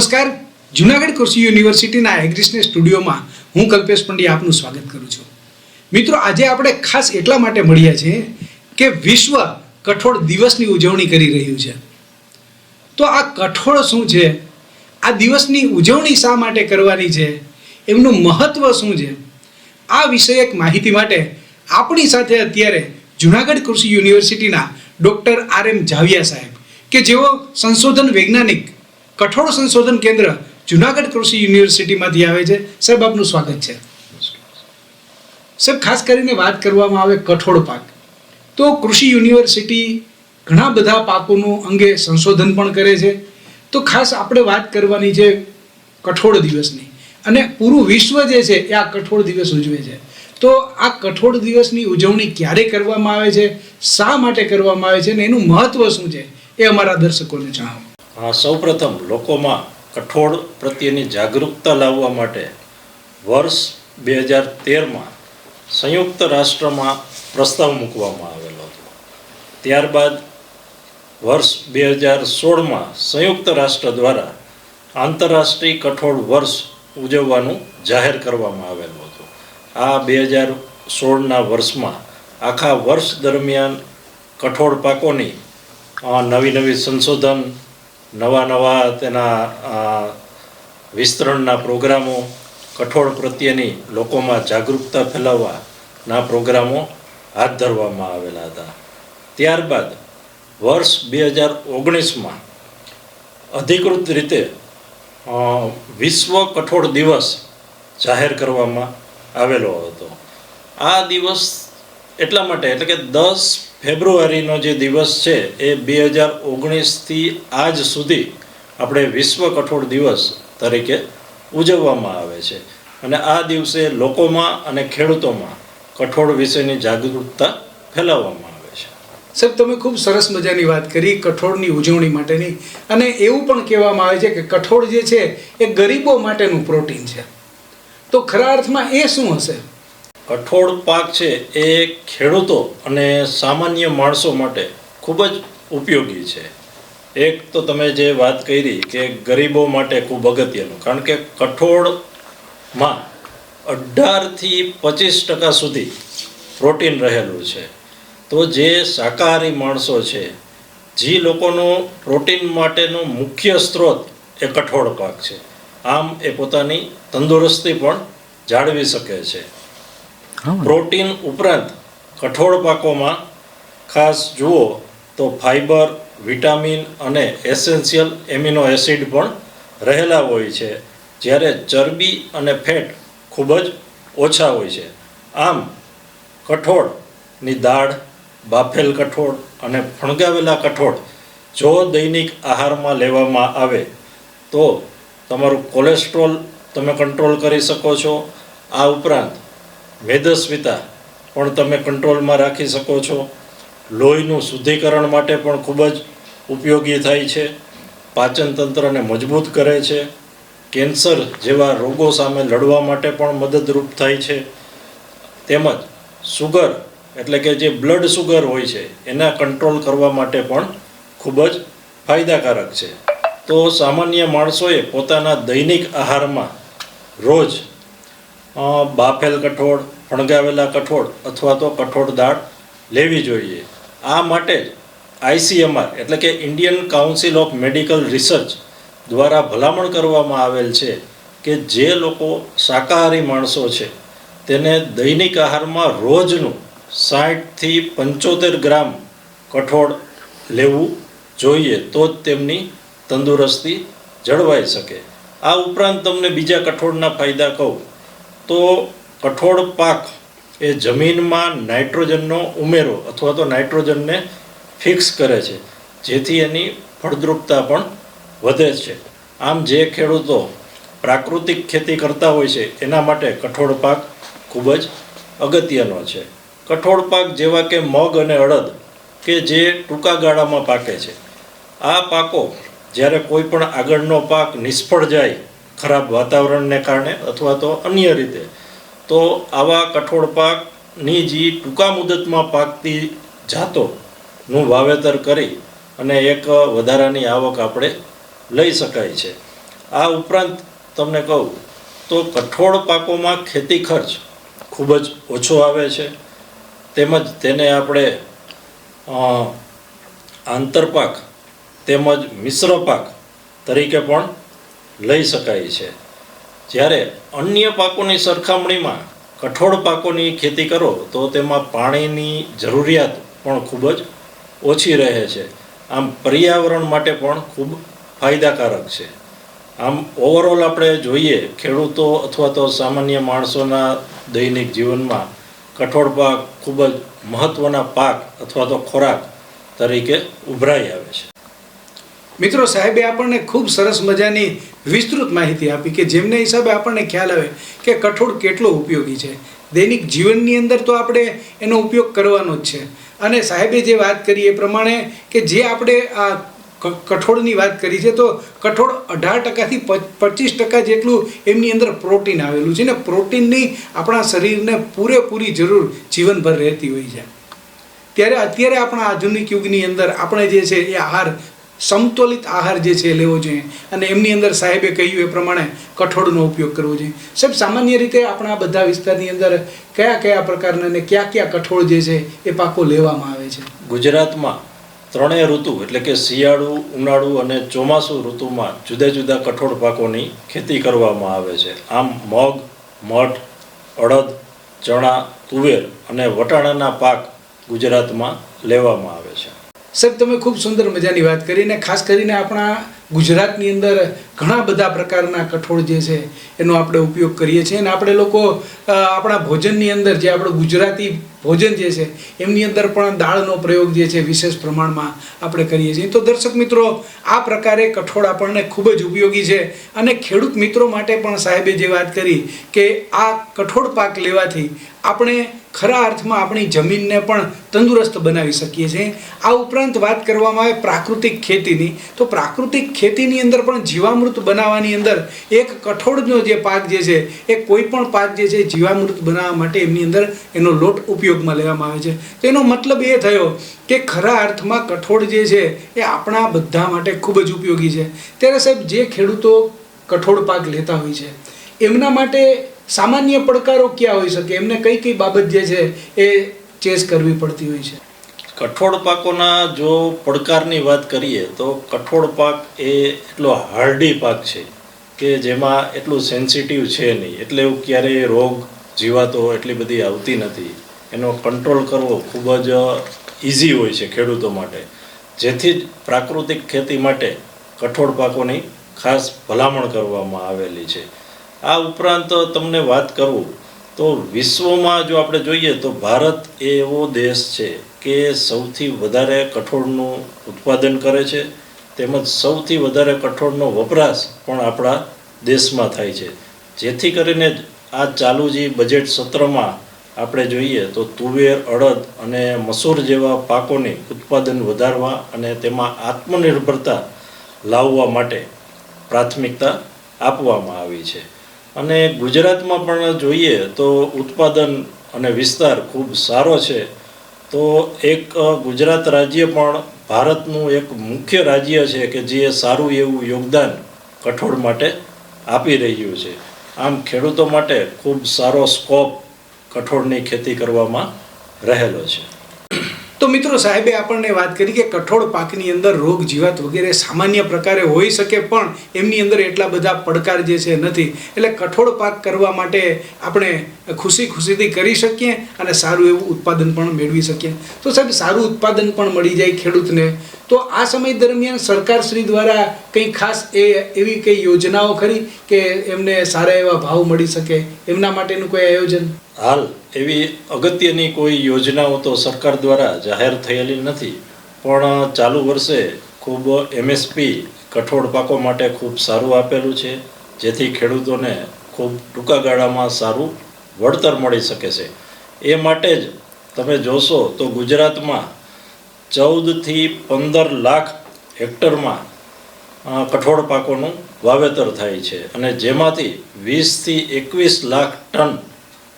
નમસ્કાર. જુનાગઢ કૃષિ યુનિવર્સિટીના એગ્રીસને સ્ટુડિયોમાં હું કલ્પેશ પંડ્યા આપનું સ્વાગત કરું છું. મિત્રો, આજે આપણે ખાસ એટલા માટે મળ્યા છીએ કે વિશ્વ કઠોળ દિવસની ઉજવણી કરી રહ્યું છે. તો આ કઠોળ શું છે? આ દિવસની ઉજવણી શા માટે કરવાની છે? એમનું મહત્વ શું છે? આ વિષયક માહિતી માટે આપણી સાથે અત્યારે જુનાગઢ કૃષિ યુનિવર્સિટીના ડૉક્ટર આર એમ જાવિયા સાહેબ, કે જેઓ સંશોધન વૈજ્ઞાનિક કઠોળ સંશોધન કેન્દ્ર જુનાગઢ કૃષિ યુનિવર્સિટીમાંથી આવે છે. સાહેબ, આપનું સ્વાગત છે. સાહેબ, ખાસ કરીને વાત કરવામાં આવે કઠોળ પાક. તો કૃષિ યુનિવર્સિટી ઘણા બધા પાકોનું અંગે સંશોધન પણ કરે છે. તો ખાસ આપણે વાત કરવાની છે કઠોળ દિવસની. અને પૂરું વિશ્વ જે છે એ આ કઠોળ દિવસ ઉજવે છે. તો આ કઠોળ દિવસની ઉજવણી ક્યારે કરવામાં આવે છે? શા માટે કરવામાં આવે છે? અને એનું મહત્વ શું છે? એ અમારા દર્શકોને જણાવો. સૌપ્રથમ લોકોમાં કઠોળ પ્રત્યેની જાગૃતતા લાવવા માટે વર્ષ બે હજાર તેરમાં સંયુક્ત રાષ્ટ્રમાં પ્રસ્તાવ મૂકવામાં આવેલો હતો. ત્યારબાદ વર્ષ બે હજાર સોળમાં સંયુક્ત રાષ્ટ્ર દ્વારા આંતરરાષ્ટ્રીય કઠોળ વર્ષ ઉજવવાનું જાહેર કરવામાં આવેલું હતું. આ બે હજાર સોળના વર્ષમાં આખા વર્ષ દરમિયાન કઠોળ પાકોની નવી નવી સંશોધન નવા નવા તેના વિસ્તરણના પ્રોગ્રામો, કઠોળ પ્રત્યેની લોકોમાં જાગૃતતા ફેલાવવાના પ્રોગ્રામો હાથ ધરવામાં આવેલા હતા. ત્યારબાદ વર્ષ બે હજાર ઓગણીસમાં અધિકૃત રીતે વિશ્વ કઠોળ દિવસ જાહેર કરવામાં આવેલો હતો. આ દિવસ એટલા માટે, એટલે કે દસ ફેબ્રુઆરીનો જે દિવસ છે, એ બે હજાર ઓગણીસથી આજ સુધી આપણે વિશ્વ કઠોળ દિવસ તરીકે ઉજવવામાં આવે છે. અને આ દિવસે લોકોમાં અને ખેડૂતોમાં કઠોળ વિશેની જાગૃતતા ફેલાવવામાં આવે છે. સાહેબ, તમે ખૂબ સરસ મજાની વાત કરી કઠોળની ઉજવણી માટેની. અને એવું પણ કહેવામાં આવે છે કે કઠોળ જે છે, એ ગરીબો માટેનું પ્રોટીન છે. તો ખરા અર્થમાં એ શું હશે? કઠોળ પાક છે એ ખેડૂતો અને સામાન્ય માણસો માટે ખૂબ જ ઉપયોગી છે. એક તો તમે જે વાત કરી કે ગરીબો માટે ખૂબ અગત્યનું, કારણ કે કઠોળમાં અઢારથી પચીસ ટકા સુધી પ્રોટીન રહેલું છે. તો જે શાકાહારી માણસો છે, જે લોકોનો પ્રોટીન માટેનો મુખ્ય સ્ત્રોત એ કઠોળ પાક છે. આમ એ પોતાની તંદુરસ્તી પણ જાળવી શકે છે. પ્રોટીન ઉપરાંત કઠોળ પાકોમાં, ખાસ જુઓ તો ફાઈબર, વિટામિન અને એસેન્શિયલ એમિનો એસિડ પણ રહેલા હોય છે, જ્યારે ચરબી અને ફેટ ખૂબ જ ઓછા હોય છે. આમ, કઠોળની દાળ, બાફેલ કઠોળ અને ફણગાવેલા કઠોળ જો દૈનિક આહારમાં લેવામાં આવે, તો તમારું કોલેસ્ટ્રોલ તમે કંટ્રોલ કરી શકો છો. આ ઉપરાંત મેદસ્વિતા પણ તમે કંટ્રોલમાં રાખી શકો છો. લોહીનું શુદ્ધિકરણ માટે પણ ખૂબ જ ઉપયોગી થાય છે. પાચન તંત્રને મજબૂત કરે છે. કેન્સર જેવા રોગો સામે લડવા માટે પણ મદદરૂપ થાય છે. તેમજ સુગર, એટલે કે જે બ્લડ સુગર હોય છે, એના કંટ્રોલ કરવા માટે પણ ખૂબ જ ફાયદાકારક છે. તો સામાન્ય માણસોએ પોતાના દૈનિક આહારમાં રોજ બાફેલ કઠોળ ફણગાવેલા કઠોળ અથવા તો કઠોળ દાળ લેવી જોઈએ. આ માટે આઈસીએમઆર એટલે કે Indian council of medical research દ્વારા ભલામણ કરવામાં આવેલ છે કે જે લોકો શાકાહારી માણસો છે, તેને દૈનિક આહારમાં રોજનું સાઠથી પંચોતેર ગ્રામ કઠોળ લેવું જોઈએ તો જ તેમની તંદુરસ્તી જળવાઈ શકે. આ ઉપરાંત તમને બીજા કઠોળના ફાયદા કહું. તો કઠોળ પાક એ જમીનમાં નાઇટ્રોજનનો ઉમેરો અથવા તો નાઇટ્રોજનને ફિક્સ કરે છે, જેથી એની ફળદ્રુપતા પણ વધે છે. આમ જે ખેડૂતો પ્રાકૃતિક ખેતી કરતા હોય છે, એના માટે કઠોળ પાક ખૂબ જ અગત્યનો છે. કઠોળ પાક જેવા કે મગ અને અડદ કે જે ટૂંકા ગાળામાં પાકે છે, આ પાકો જ્યારે કોઈ પણ આગળનો પાક નિષ્ફળ જાય ખરાબ વાતાવરણને કારણે અથવા તો અન્ય રીતે, તો આવા કઠોળ પાકની જે ટૂંકા મુદતમાં પાકતી જાતોનું વાવેતર કરી અને એક વધારાની આવક આપણે લઈ શકાય છે. આ ઉપરાંત તમને કહું તો કઠોળ પાકોમાં ખેતી ખર્ચ ખૂબ જ ઓછો આવે છે. તેમજ તેને આપણે આંતરપાક તેમજ મિશ્ર પાક તરીકે પણ લઈ શકાય છે. જ્યારે અન્ય પાકોની સરખામણીમાં કઠોળ પાકોની ખેતી કરો, તો તેમાં પાણીની જરૂરિયાત પણ ખૂબ જ ઓછી રહે છે. આમ પર્યાવરણ માટે પણ ખૂબ ફાયદાકારક છે. આમ ઓવરઓલ આપણે જોઈએ, ખેડૂતો અથવા તો સામાન્ય માણસોના દૈનિક જીવનમાં કઠોળ પાક ખૂબ જ મહત્ત્વના પાક અથવા તો ખોરાક તરીકે ઉભરાઈ આવે છે. મિત્રો સાહેબે આપણને ખૂબ સરસ મજાની વિસ્તૃત માહિતી આપી કે જેમને હિસાબે આપણને ખ્યાલ આવે કે કઠોળ કેટલો ઉપયોગી છે. દૈનિક જીવનની અંદર તો આપણે એનો ઉપયોગ કરવાનો જ છે. અને સાહેબે જે વાત કરી એ પ્રમાણે કે જે આપણે આ કઠોળની વાત કરી છે તો કઠોળ અઢાર ટકાથી પચીસ ટકા જેટલું એમની અંદર પ્રોટીન આવેલું છે. ને પ્રોટીનની આપણા શરીરને પૂરેપૂરી જરૂર જીવનભર રહેતી હોય છે. ત્યારે અત્યારે આપણા આધુનિક યુગની અંદર આપણે જે છે એ આહાર સમતોલિત આહાર જે છે એ લેવો જોઈએ. અને એમની અંદર સાહેબે કહ્યું એ પ્રમાણે કઠોળનો ઉપયોગ કરવો જોઈએ. સાહેબ, સામાન્ય રીતે આપણા બધા વિસ્તારની અંદર કયા કયા પ્રકારના અને કયા કયા કઠોળ જે છે એ પાકો લેવામાં આવે છે? ગુજરાતમાં ત્રણેય ઋતુ, એટલે કે શિયાળુ, ઉનાળુ અને ચોમાસુ ઋતુમાં જુદા જુદા કઠોળ પાકોની ખેતી કરવામાં આવે છે. આમ મગ, મઠ, અડદ, ચણા, તુવેર અને વટાણાના પાક ગુજરાતમાં લેવામાં આવે સાહેબ, તમે ખૂબ સુંદર મજાની વાત કરી અને ખાસ કરીને આપણા ગુજરાતની અંદર ઘણા બધા પ્રકારના કઠોળ જે છે એનો આપણે ઉપયોગ કરીએ છીએ. અને આપણે લોકો આપણા ભોજનની અંદર જે આપણું ગુજરાતી ભોજન જે છે, એમની અંદર પણ દાળનો પ્રયોગ જે છે, વિશેષ પ્રમાણમાં આપણે કરીએ છીએ. તો દર્શક મિત્રો, આ પ્રકારે કઠોળ આપણને ખૂબ જ ઉપયોગી છે અને ખેડૂત મિત્રો માટે પણ સાહેબે જે વાત કરી કે આ કઠોળ પાક લેવાથી આપણે ખરા અર્થમાં આપણી જમીનને પણ તંદુરસ્ત બનાવી શકીએ છીએ. આ ઉપરાંત વાત કરવામાં આવે પ્રાકૃતિક ખેતીની. તો પ્રાકૃતિક ખેતીની અંદર પણ જીવામૃત બનાવવાની અંદર એક કઠોળનો જે પાક જે છે, એ કોઈ પણ પાક જે છે, જીવામૃત બનાવવા માટે એમની અંદર એનો લોટ ઉપયોગમાં લેવામાં આવે છે. તો એનો મતલબ એ થયો કે ખરા અર્થમાં કઠોળ જે છે એ આપણા બધા માટે ખૂબ જ ઉપયોગી છે. ત્યારે સાહેબ જે ખેડૂતો કઠોળ પાક લેતા હોય છે, એમના માટે સામાન્ય પડકારો ક્યાં હોઈ શકે? એમને કઈ કઈ બાબત જે છે એ ચેસ કરવી પડતી હોય છે? કઠોળ પાકોના જો પડકારની વાત કરીએ તો કઠોળ પાક એ એટલો હાર્ડી પાક છે કે જેમાં એટલું સેન્સિટિવ છે નહીં. એટલે એવું ક્યારેય રોગ જીવાતો એટલી બધી આવતી નથી. એનો કંટ્રોલ કરવો ખૂબ જ ઇઝી હોય છે ખેડૂતો માટે. જેથી જ પ્રાકૃતિક ખેતી માટે કઠોળ પાકોની ખાસ ભલામણ કરવામાં આવેલી છે. આ ઉપરાંત તમને વાત કરું તો વિશ્વમાં જો આપણે જોઈએ તો ભારત એ એવો દેશ છે કે સૌથી વધારે કઠોળનું ઉત્પાદન કરે છે. તેમજ સૌથી વધારે કઠોળનો વપરાશ પણ આપણા દેશમાં થાય છે. જેથી કરીને આ ચાલુ જે બજેટ સત્રમાં આપણે જોઈએ તો તુવેર, અડદ અને મસૂર જેવા પાકોની ઉત્પાદન વધારવા અને તેમાં આત્મનિર્ભરતા લાવવા માટે પ્રાથમિકતા આપવામાં આવી છે. અને ગુજરાતમાં પણ જોઈએ તો ઉત્પાદન અને વિસ્તાર ખૂબ સારો છે. તો એક ગુજરાત રાજ્ય પણ ભારતનું એક મુખ્ય રાજ્ય છે કે જે સારું એવું યોગદાન કઠોળ માટે આપી રહ્યું છે. આમ ખેડૂતો માટે ખૂબ સારો સ્કોપ કઠોળની ખેતી કરવામાં રહેલો છે. તો મિત્રો સાહેબે આપણને વાત કરી કે કઠોળ પાકની અંદર રોગ, જીવાત વગેરે સામાન્ય પ્રકારે હોઈ શકે પણ એમની અંદર એટલા બધા પડકાર જે છે નથી. એટલે કઠોળ પાક કરવા માટે આપણે ખુશી ખુશીથી કરી શકીએ અને સારું એવું ઉત્પાદન પણ મેળવી શકીએ. તો સાહેબ, સારું ઉત્પાદન પણ મળી જાય ખેડૂતને. તો આ સમય દરમિયાન સરકારશ્રી દ્વારા કંઈ ખાસ એ એવી કંઈ યોજનાઓ ખરી કે એમને સારા એવા ભાવ મળી શકે? એમના માટેનું કોઈ આયોજન? હાલ એવી અગત્યની કોઈ યોજનાઓ તો સરકાર દ્વારા જાહેર થયેલી નથી. પણ ચાલુ વર્ષે ખૂબ એમએસપી કઠોળ પાકો માટે ખૂબ સારું આપેલું છે. જેથી ખેડૂતોને ખૂબ ટૂંકા ગાળામાં સારું વળતર મળી શકે છે. એ માટે જ તમે જોશો તો ગુજરાતમાં ચૌદથી પંદર લાખ હેક્ટરમાં કઠોળ પાકોનું વાવેતર થાય છે અને જેમાંથી વીસથી એકવીસ લાખ ટન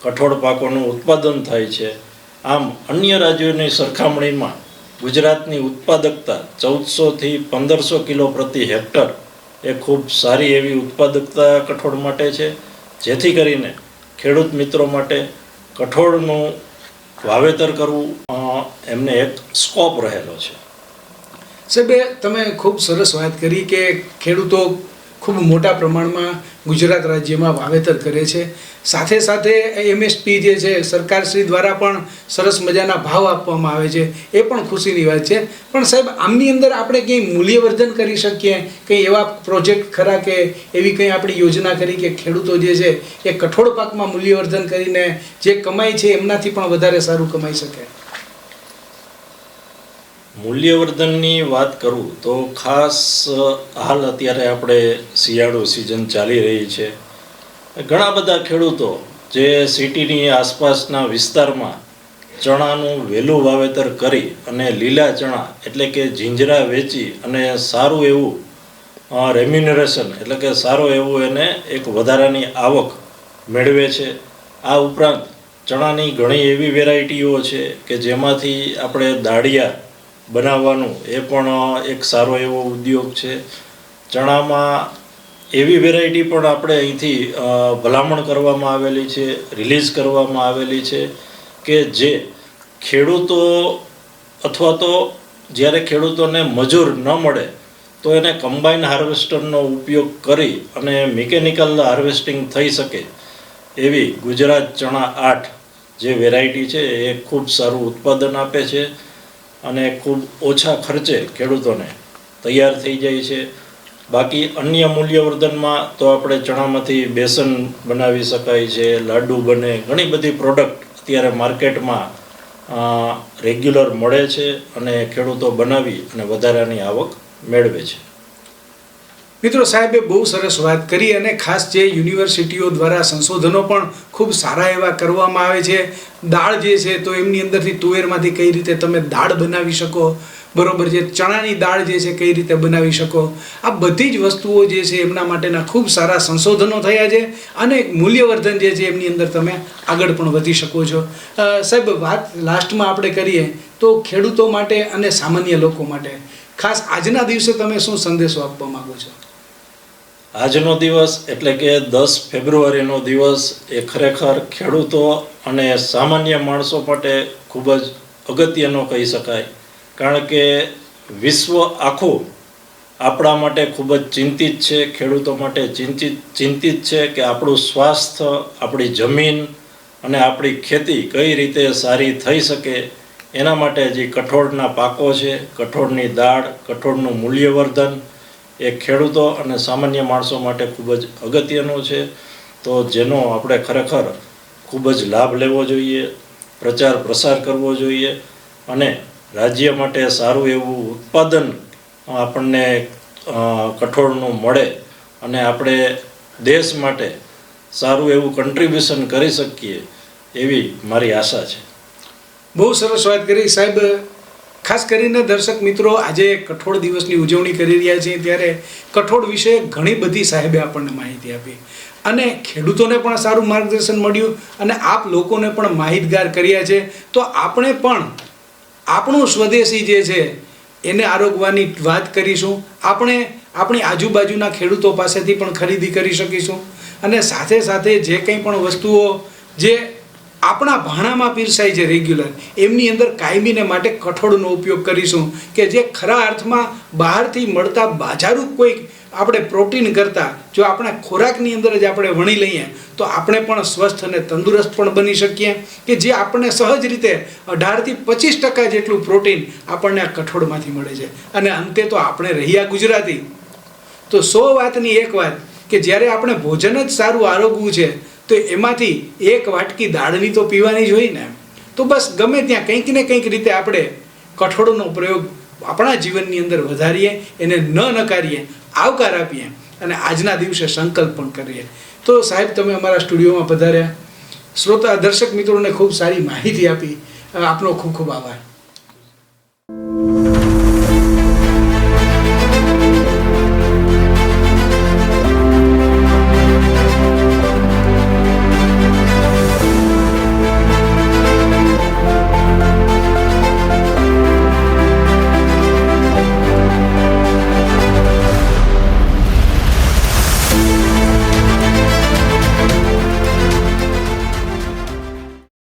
કઠોળ પાકોનું ઉત્પાદન થાય છે. આમ અન્ય રાજ્યોની સરખામણીમાં ગુજરાતની ઉત્પાદકતા ચૌદસોથી પંદરસો કિલો પ્રતિ હેક્ટર એ ખૂબ સારી એવી ઉત્પાદકતા કઠોળ માટે છે. જેથી કરીને ખેડૂત મિત્રો માટે કઠોળનું વાવેતર કરવું એમને એક સ્કોપ રહેલો છે. સાહેબે તમે ખૂબ સરસ વાત કરી કે ખેડૂતો ખૂબ મોટા પ્રમાણમાં ગુજરાત રાજ્યમાં વાવેતર કરે છે. સાથે સાથે એમએસપી જે છે, સરકારશ્રી દ્વારા પણ સરસ મજાના ભાવ આપવામાં આવે છે. એ પણ ખુશીની વાત છે. પણ સાહેબ, આમની અંદર આપણે કંઈ મૂલ્યવર્ધન કરી શકીએ? કંઈ એવા પ્રોજેક્ટ ખરા કે એવી કંઈ આપણી યોજના કરી કે ખેડૂતો જે છે, એ કઠોળ પાકમાં મૂલ્યવર્ધન કરીને જે કમાય છે, એમનાથી પણ વધારે સારું કમાઈ શકે? મૂલ્યવર્ધનની વાત કરું તો ખાસ હાલ અત્યારે આપણે શિયાળો સિઝન ચાલી રહી છે. ઘણા બધા ખેડૂતો જે સિટીની આસપાસના વિસ્તારમાં ચણાનું વહેલું વાવેતર કરી અને લીલા ચણા એટલે કે જીંજરા વેચી અને સારું એવું રેમ્યુનરેશન એટલે કે સારું એવું એને એક વધારાની આવક મેળવે છે. આ ઉપરાંત ચણાની ઘણી એવી વેરાયટીઓ છે કે જેમાંથી આપણે દાળિયા બનાવવાનું એ પણ એક સારો એવો ઉદ્યોગ છે. ચણામાં એવી વેરાયટી પણ આપણે અહીંથી ભલામણ કરવામાં આવેલી છે રિલીઝ કરવામાં આવેલી છે કે જે ખેડૂતો અથવા તો જ્યારે ખેડૂતોને મજૂર ન મળે તો એને કમ્બાઈન હાર્વેસ્ટરનો ઉપયોગ કરી અને મિકેનિકલ હાર્વેસ્ટિંગ થઈ શકે એવી ગુજરાત ચણા આઠ જે વેરાયટી છે એ ખૂબ સારું ઉત્પાદન આપે છે. અને ખૂબ ઓછા ખર્ચે ખેડૂતોને તૈયાર થઈ જાય છે. બાકી અન્ય મૂલ્યવર્ધનમાં તો આપણે ચણામાંથી બેસન બનાવી શકાય છે, લાડુ બને, ઘણી બધી પ્રોડક્ટ અત્યારે માર્કેટમાં રેગ્યુલર મળે છે અને ખેડૂતો બનાવી અને વધારાની આવક મેળવે છે. મિત્રો સાહેબે બહુ સરસ વાત કરી અને ખાસ જે યુનિવર્સિટીઓ દ્વારા સંશોધનો પણ ખૂબ સારા એવા કરવામાં આવે છે. દાળ જે છે તો એમની અંદરથી તુવેરમાંથી કઈ રીતે તમે દાળ બનાવી શકો, બરોબર છે ચણાની દાળ જે છે કઈ રીતે બનાવી શકો, આ બધી જ વસ્તુઓ જે છે એમના માટેના ખૂબ સારા સંશોધનો થયા છે અને મૂલ્યવર્ધન જે છે એમની અંદર તમે આગળ પણ વધી શકો છો. સાહેબ વાત લાસ્ટમાં આપણે કરીએ તો ખેડૂતો માટે અને સામાન્ય લોકો માટે. ખાસ આજના દિવસે તમે શું સંદેશો આપવા માંગો છો? આજનો દિવસ એટલે કે દસ ફેબ્રુઆરીનો દિવસ એ ખરેખર ખેડૂતો અને સામાન્ય માણસો માટે ખૂબ જ અગત્યનો કહી શકાય. કારણ કે વિશ્વ આખું આપણા માટે ખૂબ જ ચિંતિત છે, ખેડૂતો માટે ચિંતિત ચિંતિત છે કે આપણું સ્વાસ્થ્ય, આપણી જમીન અને આપણી ખેતી કઈ રીતે સારી થઈ શકે, એના માટે જે કઠોળના પાકો છે, કઠોળની દાળ, કઠોળનું મૂલ્યવર્ધન એ ખેડૂતો અને સામાન્ય માણસો માટે ખૂબ જ અગત્યનો છે. તો જેનો આપણે ખરેખર ખૂબ જ લાભ લેવો જોઈએ, પ્રચાર પ્રસાર કરવો જોઈએ અને રાજ્ય માટે સારું એવું ઉત્પાદન આપણને કઠોળનું મળે અને આપણે દેશ માટે સારું એવું કન્ટ્રીબ્યુશન કરી શકીએ એવી મારી આશા છે. બહુ સરસ વાત કરી સાહેબ. ખાસ કરીને દર્શક મિત્રો, આજે કઠોળ દિવસની ઉજવણી કરી રહ્યા છીએ ત્યારે કઠોળ વિશે ઘણી બધી સાહેબે આપણને માહિતી આપી. અને ખેડૂતોને પણ સારું માર્ગદર્શન મળ્યું અને આપ લોકોને પણ માહિતગાર કર્યા છે. તો આપણે પણ આપણું સ્વદેશી જે છે, એને આરોગવાની વાત કરીશું. આપણે આપણી આજુબાજુના ખેડૂતો પાસેથી પણ ખરીદી કરી શકીશું. અને સાથે સાથે જે કંઈ પણ વસ્તુઓ જે આપણા ભાણામાં પીરસાય છે રેગ્યુલર એમની અંદર કાયમીને માટે કઠોળનો ઉપયોગ કરીશું કે જે ખરા અર્થમાં બહારથી મળતા બાજારું કોઈક આપણે પ્રોટીન કરતાં, જો આપણા ખોરાકની અંદર જ આપણે વણી લઈએ, તો આપણે પણ સ્વસ્થ અને તંદુરસ્ત પણ બની શકીએ કે જે આપણને સહજ રીતે અઢારથી પચીસ ટકા જેટલું પ્રોટીન આપણને આ કઠોળમાંથી મળે છે. અને અંતે તો આપણે રહ્યા ગુજરાતી. તો સો વાતની એક વાત કે જ્યારે આપણે ભોજન જ સારું આરોગવું છે તો એમાંથી એક વાટકી દાળની તો પીવાની જ હોય ને. તો બસ ગમે ત્યાં કંઈક ને કંઈક રીતે આપણે કઠોળનો પ્રયોગ આપણા જીવનની અંદર વધારીએ, એને ન નકારીએ, આવકાર આપીએ અને આજના દિવસે સંકલ્પ પણ કરીએ. તો સાહેબ, તમે અમારા સ્ટુડિયોમાં પધાર્યા. શ્રોતા, દર્શક મિત્રોને ખૂબ સારી માહિતી આપી. આપનો ખૂબ ખૂબ આભાર.